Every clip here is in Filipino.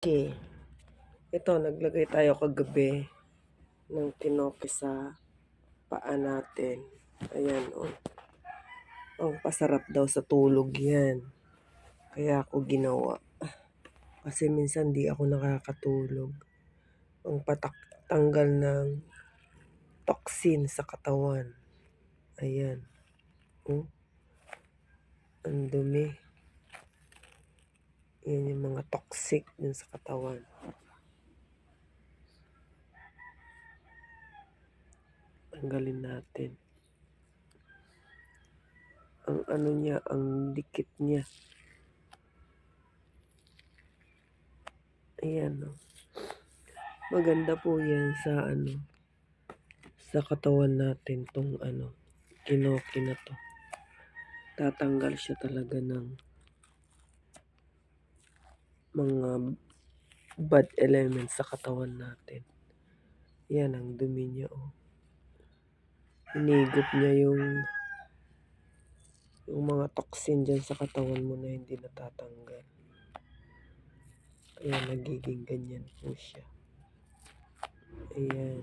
Okay. Ito, naglagay tayo kagabi ng tinoke sa paa natin. Ayan, oh. Ang pasarap daw sa tulog yan. Kaya ako ginawa. Kasi minsan di ako nakakatulog. Ang patak-tanggal ng toxin sa katawan. Ayan. Oh. Ang dumi. Yan yung mga toxic dun sa katawan. Tanggalin natin. Ang ano niya, ang dikit niya. Ayan, oh. Maganda po yan sa ano, sa katawan natin tong ano, kinoki na to. Tatanggal siya talaga ng mga bad elements sa katawan natin. Yan ang dumi niya, oh. Inigop niya yung yung mga toxin dyan sa katawan mo na hindi natatanggal. Kaya nagiging ganyan po siya. Ayan.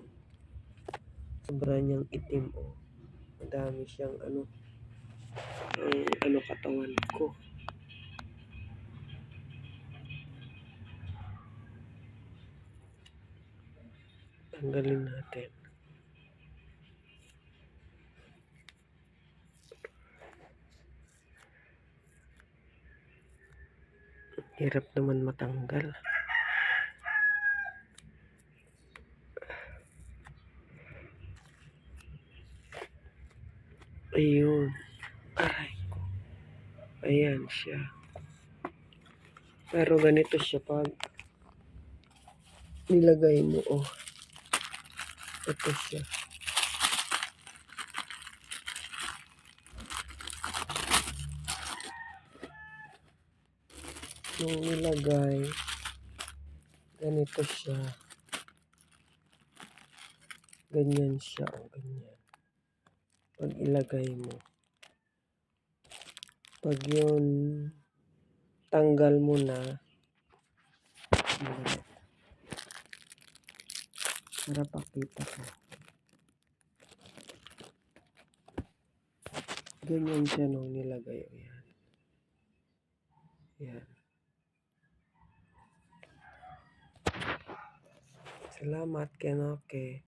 Sobra niyang itim, oh. Madami siyang ano, ang ano katawan ko. Tanggalin natin. Hirap naman matanggal. Ayun. Aray ko. Ayan siya. Pero ganito siya pag nilagay mo, oh. Ito siya. Nung nilagay, ganito siya. Ganyan siya, oh, ganyan. Pag ilagay mo. Pag yun, tanggal mo na, yan. Para pakita ko. Ganyan siya nung nilagay. O yan. Yan. Salamat, Kenoke.